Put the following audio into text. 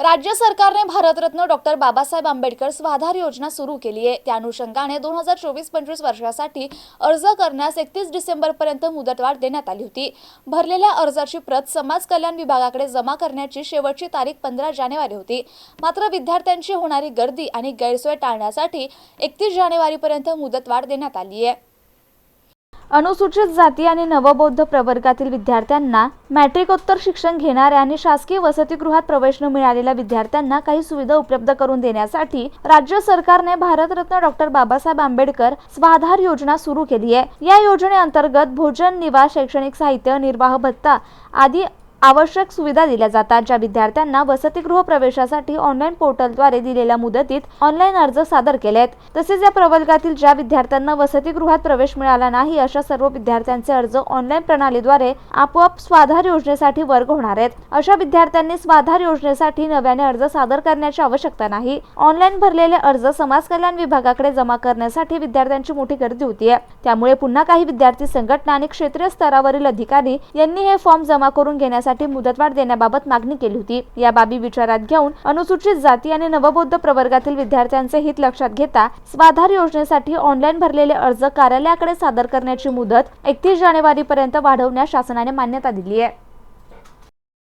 राज्य सरकारने भारतरत्न डॉक्टर बाबासाहेब आंबेडकर स्वाधार योजना सुरू केली आहे. त्या अनुषंगाने दोन हजार चोवीस पंचवीस वर्षासाठी अर्ज करण्यास एकतीस डिसेंबरपर्यंत मुदतवाढ देण्यात आली होती. भरलेल्या अर्जाची प्रत समाज कल्याण विभागाकडे जमा करण्याची शेवटची तारीख पंधरा जानेवारी होती. मात्र विद्यार्थ्यांची होणारी गर्दी आणि गैरसोय टाळण्यासाठी एकतीस जानेवारीपर्यंत मुदतवाढ देण्यात आली आहे. अनुसूचित जाती आणि नवबौद्ध प्रवर्गातील विद्यार्थ्यांना मॅट्रिकोत्तर शिक्षण घेणाऱ्या आणि शासकीय वसतिगृहात प्रवेश न मिळालेल्या विद्यार्थ्यांना काही सुविधा उपलब्ध करून देण्यासाठी राज्य सरकारने भारतरत्न डॉक्टर बाबासाहेब आंबेडकर स्वाधार योजना सुरू केली आहे. या योजनेअंतर्गत भोजन निवास शैक्षणिक साहित्य निर्वाह भत्ता आदी आवश्यक सुविधा दिल्या जातात ज्या विद्यार्थ्यांना वसतिगृह प्रवेशासाठी ऑनलाईन पोर्टलद्वारे दिलेल्या मुदतीत ऑनलाईन अर्ज सादर केले आहेत तसेच या प्रवर्गातील ज्या विद्यार्थ्यांना वसतिगृहात प्रवेश मिळाला नाही अशा सर्व विद्यार्थ्यांचे अर्ज ऑनलाईन प्रणालीद्वारे आपोआप स्वाधार योजनेसाठी वर्ग होणार आहेत. अशा विद्यार्थ्यांनी स्वाधार योजनेसाठी नव्याने अर्ज सादर करण्याची आवश्यकता नाही. ऑनलाईन भरलेले अर्ज समाज कल्याण विभागाकडे जमा करण्यासाठी विद्यार्थ्यांची मोठी गर्दी होतीये. त्यामुळे पुन्हा काही विद्यार्थी संघटना आणि क्षेत्रीय स्तरावरील अधिकारी यांनी हे फॉर्म जमा करून घेण्यासाठी मुदतवाढ देण्याबाबत मागणी केली होती. या बाबी विचारात घेऊन अनुसूचित जाती आणि नवबौद्ध प्रवर्गातील विद्यार्थ्यांचे हित लक्षात घेता स्वाधार योजनेसाठी ऑनलाईन भरलेले अर्ज कार्यालयाकडे सादर करण्याची मुदत एकतीस जानेवारी पर्यंत वाढवण्यास शासनाने मान्यता दिली आहे.